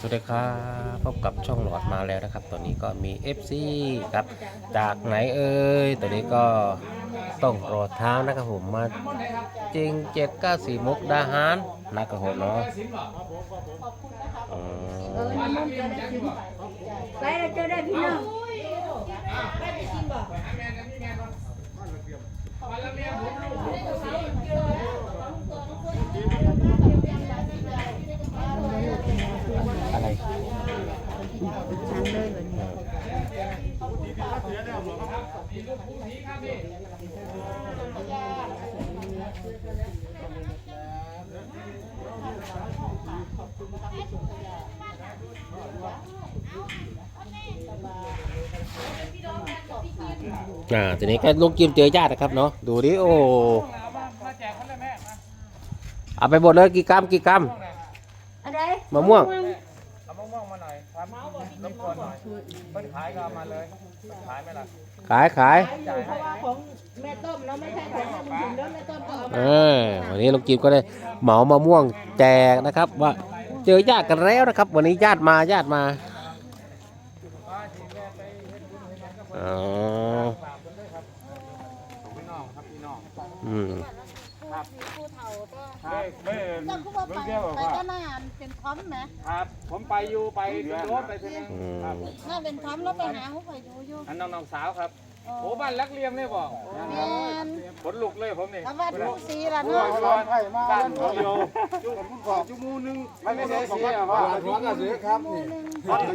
สวัสดีครับพบกับช่องหลอดมาแล้วนะครับ ตอนนี้ก็มี FC ครับ จากไหนเอ่ยตอนนี้ก็ต้องรอเท้านะครับผมมาจริงเจ็ดเก้าสี่มุกดาหารนะครับผมเนาะอืเออน้ำมันจะได้กินไปแล้วจะได้พี่น้อง อะไร ฉันเลยวันนี้ อ่าทีนี้ก็ลุงกิมเจอญาตินะครับเนาะดูดิโอ้เอาไปหมดเลยกี่กรัมกี่กรัมอะไรมะม่วงเอามะ ม่วงมาหน่อยครับรบกวนหน่อยเพิ่นขายก็เอามาเลยเพิ่นขายไหมล่ะขายขายจ่ายให้ของแม่ต้มแล้วไม่ใช่ของแม่บุญถิ่นแล้วแม่ต้มก็เอาเออวันนี้ลุงกิมก็ได้เหมามะม่วงแจกนะครับ ว่าเจอญาติกันแล้วนะครับ วันนี้ญาติมาญาติมาอ๋อพี่ น้องครับพี่น้องอืมผู้เฒ่าก็ไม่ไม่เจ้าคือว่าไปไปก็น่าเป็นท้อมไหมครับ ผมไปอยู่ไปรถไปเท่นั้นอืมครับน่าเป็นท้อมแล้วไปหาผู้ไปดูอยู่อันน้องๆสาวครับโอ้บ้านรักเลียมเลยบอกแม่นขนลุกเลยผมนี่แล้วว่าทุกสีละเนาะนร้อนไผ่มาบ้านเขาอยู่จุผมขอบจุ่มูนึงไม่ไม่เสียสีอะว่าหัวกระสือครับนี่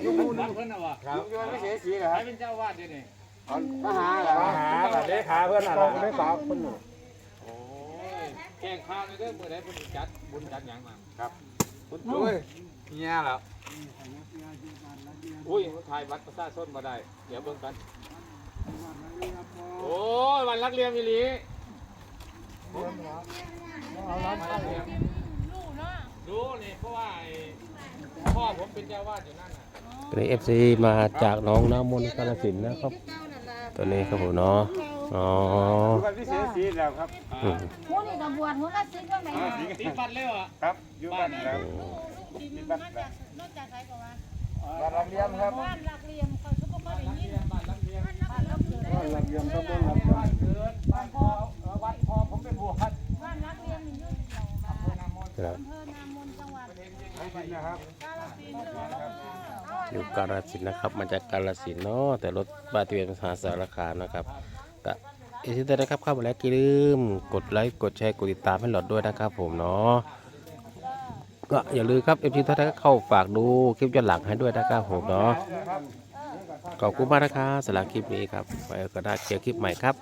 จุ่มูนึงเพิ่นน่ะว่าครับไม่เสียสีเหรอเป็นเจ้าวาดอยู่นี่มหาเหรอมหาเล ขาเพิ่นน่ะเลขาเพิ่นโอ้ยแกงข้าวนี่เด้อมื้อใดเพิ่นจัดบุญจัดหยังมาครับคุณโอ้ยเฮียแล้วอุ้ยถ่ายบัตรประชาชนมาได้ เดี๋ยวเบิ่งกัน โอ้ยวันรักเรียมอีหลีดูนี่เพราะว่าพ่อผมเป็นเจ้าวาดอยู่นั่นน่ะวันนี้เอฟซีมาจากน้องน้ำมนต์กาฬสินธุ์นะครับ ตัวนี้ครับผมเนาะ อ๋อกันพิเศษสีแล้วครับอืมผู้นี่ก็บวชหัวละสีก็ไหนสีสีฟันเลยเหรอครับอยู่บ้านแล้วสีมาจากนอกจากใครก็ว่าบ้านรักเรียมครับบ้านหลักเหลี่ยมเขาเขาก็บ่ได้ยินบ้านรักเรียมบ้านรักเหลี่ยมบ้านรักเรียมตำบลรักบ้านเกิดบ้านพ่อวัดพ่อผมไปบวชบ้านรักเหลี่ยมนี่อยู่ที่เราครับอำเภอนามนจังหวัดนะครับกาฬสินธุ์อยู่กาฬสินธุ์นะครับ มาจากกาฬสินธุ์เนาะแต่รถบาทะเบียนมหาสารคามนะครับ ก็อีกทีนะครับเข้ามาแล้วอย่าลืมกดไลค์กดแชร์กดติดตามให้หลอดด้วยนะครับ ผมเนาะก็อย่าลืมครับเอฟซีท่านก็เข้าฝากดูคลิปย้อนหลังให้ด้วยนะครับผมเนาะขอบคุณมากนะครับสำหรับคลิปนี้ครับไว้ก็ได้เจอคลิปใหม่ครับ